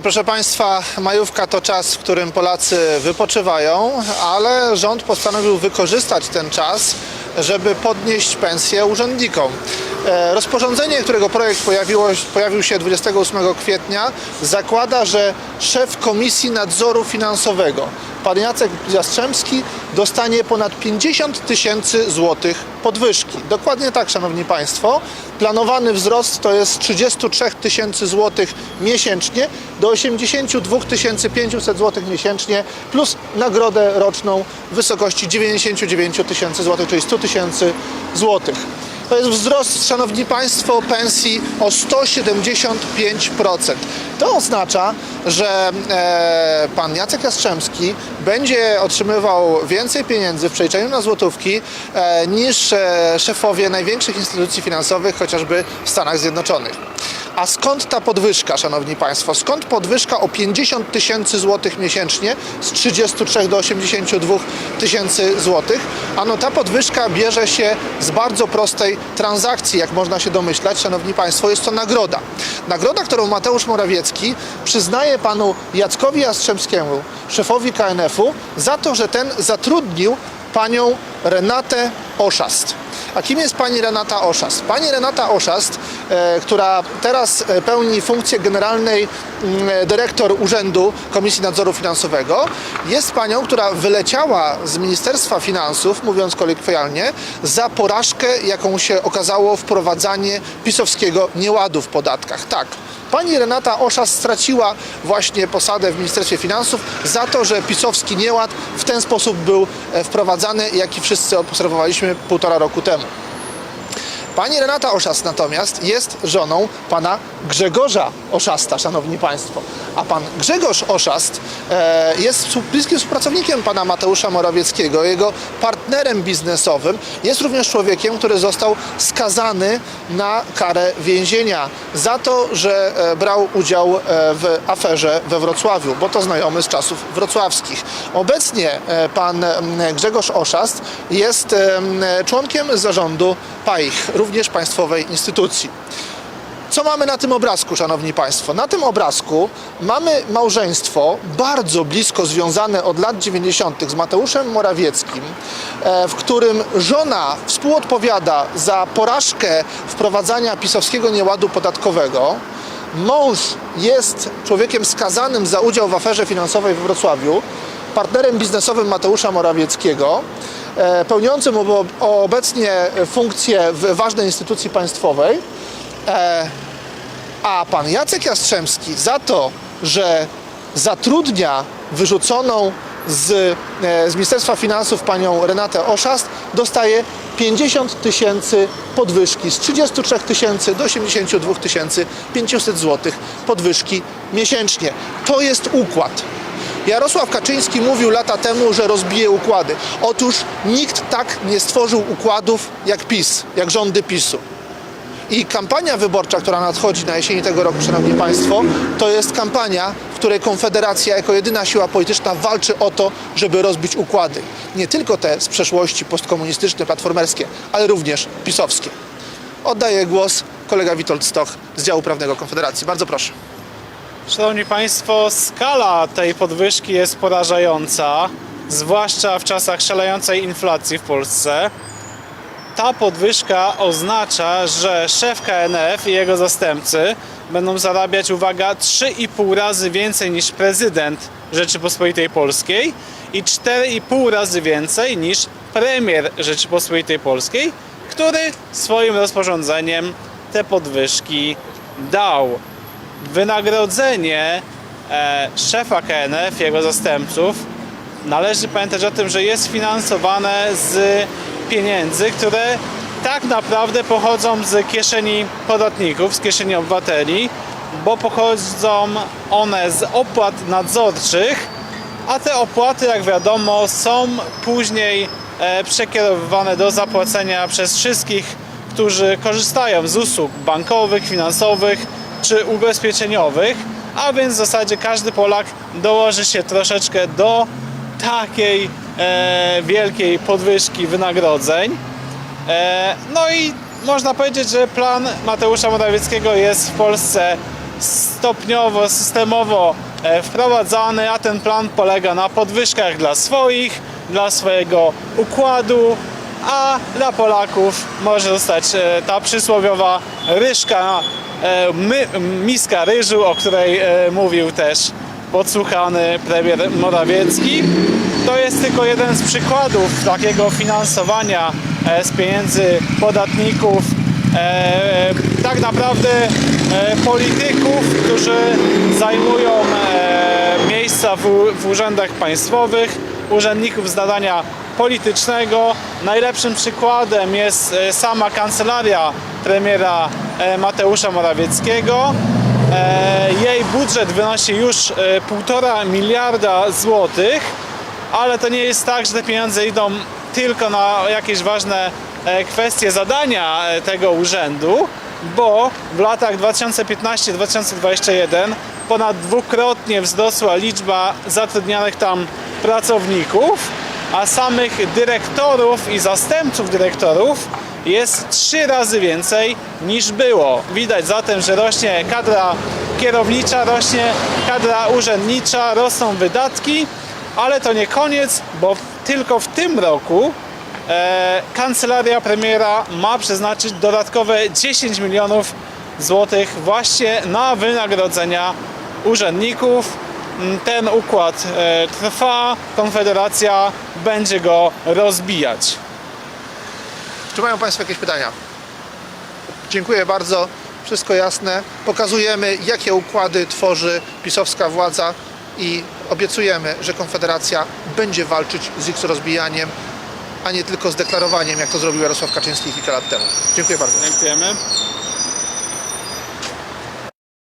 proszę Państwa. Majówka to czas, w którym Polacy wypoczywają, ale rząd postanowił wykorzystać ten czas, żeby podnieść pensję urzędnikom. E, Rozporządzenie, którego projekt pojawiło, pojawił się 28 kwietnia, zakłada, że szef Komisji Nadzoru Finansowego, pan Jacek Jastrzębski, dostanie ponad 50 tysięcy złotych podwyżki. Dokładnie tak, Szanowni Państwo. Planowany wzrost to jest 33 tysięcy złotych miesięcznie do 82 500 złotych miesięcznie plus nagrodę roczną w wysokości 99 tysięcy złotych, czyli 100 tysięcy złotych. To jest wzrost, Szanowni Państwo, pensji o 175%. To oznacza, że e, pan Jacek Jastrzębski będzie otrzymywał więcej pieniędzy w przeliczeniu na złotówki e, niż e, szefowie największych instytucji finansowych, chociażby w Stanach Zjednoczonych. A skąd ta podwyżka, Szanowni Państwo? Skąd podwyżka o 50 tysięcy złotych miesięcznie z 33 do 82 tysięcy złotych? Ano ta podwyżka bierze się z bardzo prostej transakcji, jak można się domyślać, Szanowni Państwo, jest to nagroda. Nagroda, którą Mateusz Morawiecki przyznaje panu Jackowi Jastrzębskiemu, szefowi KNF-u, za to, że ten zatrudnił panią Renatę Oszast. A kim jest pani Renata Oszast? Pani Renata Oszast, która teraz e, pełni funkcję generalnej mm, e, dyrektor Urzędu Komisji Nadzoru Finansowego, jest panią, która wyleciała z Ministerstwa Finansów, mówiąc kolokwialnie, za porażkę, jaką się okazało wprowadzanie pisowskiego nieładu w podatkach. Tak. Pani Renata Oszas straciła właśnie posadę w Ministerstwie Finansów za to, że pisowski nieład w ten sposób był e, wprowadzany, jaki wszyscy obserwowaliśmy półtora roku temu. Pani Renata Oszast natomiast jest żoną pana Grzegorza Oszasta, szanowni państwo. A pan Grzegorz Oszast e, jest bliskim współpracownikiem pana Mateusza Morawieckiego, jego partnerem biznesowym. Jest również człowiekiem, który został skazany na karę więzienia za to, że e, brał udział e, w aferze we Wrocławiu, bo to znajomy z czasów wrocławskich. Obecnie e, pan m, Grzegorz Oszast jest em, członkiem zarządu PAIH, również państwowej instytucji. Co mamy na tym obrazku, szanowni państwo? Na tym obrazku mamy małżeństwo bardzo blisko związane od lat 90. z Mateuszem Morawieckim, e, w którym żona współodpowiada za porażkę wprowadzania pisowskiego nieładu podatkowego. Mąż jest człowiekiem skazanym za udział w aferze finansowej we Wrocławiu, partnerem biznesowym Mateusza Morawieckiego, e, pełniącym obecnie funkcję w ważnej instytucji państwowej. E, a pan Jacek Jastrzębski za to, że zatrudnia wyrzuconą z, e, z Ministerstwa Finansów panią Renatę Oszast, dostaje 50 tysięcy podwyżki z 33 tysięcy do 82 tysięcy 500 złotych podwyżki miesięcznie. To jest układ. Jarosław Kaczyński mówił lata temu, że rozbije układy. Otóż nikt tak nie stworzył układów jak PiS, jak rządy PiSu. I kampania wyborcza, która nadchodzi na jesieni tego roku, Szanowni Państwo, to jest kampania, w której Konfederacja jako jedyna siła polityczna walczy o to, żeby rozbić układy. Nie tylko te z przeszłości postkomunistyczne, platformerskie, ale również pisowskie. Oddaję głos kolega Witold Stoch z działu prawnego Konfederacji. Bardzo proszę. Szanowni Państwo, skala tej podwyżki jest porażająca, zwłaszcza w czasach szalejącej inflacji w Polsce. Ta podwyżka oznacza, że szef KNF i jego zastępcy będą zarabiać, uwaga, 3,5 razy więcej niż prezydent Rzeczypospolitej Polskiej i 4,5 razy więcej niż premier Rzeczypospolitej Polskiej, który swoim rozporządzeniem te podwyżki dał. Wynagrodzenie e, szefa KNF, jego zastępców, należy pamiętać o tym, że jest finansowane z pieniędzy, które tak naprawdę pochodzą z kieszeni podatników, z kieszeni obywateli, bo pochodzą one z opłat nadzorczych, a te opłaty, jak wiadomo, są później e, przekierowywane do zapłacenia przez wszystkich, którzy korzystają z usług bankowych, finansowych czy ubezpieczeniowych, a więc w zasadzie każdy Polak dołoży się troszeczkę do takiej wielkiej podwyżki wynagrodzeń. E, no i można powiedzieć, że plan Mateusza Morawieckiego jest w Polsce stopniowo, systemowo e, wprowadzany, a ten plan polega na podwyżkach dla swoich, dla swojego układu, a dla Polaków może zostać e, ta przysłowiowa ryżka, e, miska ryżu, o której e, mówił też podsłuchany premier Morawiecki. To jest tylko jeden z przykładów takiego finansowania e, z pieniędzy podatników e, tak naprawdę e, polityków, którzy zajmują e, miejsca w, urzędach państwowych, urzędników z nadania politycznego. Najlepszym przykładem jest e, sama kancelaria premiera e, Mateusza Morawieckiego. E, Jej budżet wynosi już e, 1,5 miliarda złotych, ale to nie jest tak, że te pieniądze idą tylko na jakieś ważne e, kwestie zadania e, tego urzędu, bo w latach 2015-2021 ponad dwukrotnie wzrosła liczba zatrudnianych tam pracowników, a samych dyrektorów i zastępców dyrektorów jest trzy razy więcej niż było. Widać zatem, że rośnie kadra kierownicza, rośnie kadra urzędnicza, rosną wydatki, ale to nie koniec, bo tylko w tym roku e, kancelaria premiera ma przeznaczyć dodatkowe 10 milionów złotych właśnie na wynagrodzenia urzędników. Mm, Ten układ e, trwa, Konfederacja będzie go rozbijać. Czy mają Państwo jakieś pytania? Dziękuję bardzo. Wszystko jasne. Pokazujemy, jakie układy tworzy pisowska władza i obiecujemy, że Konfederacja będzie walczyć z ich rozbijaniem, a nie tylko z deklarowaniem, jak to zrobił Jarosław Kaczyński kilka lat temu. Dziękuję bardzo. Dziękujemy.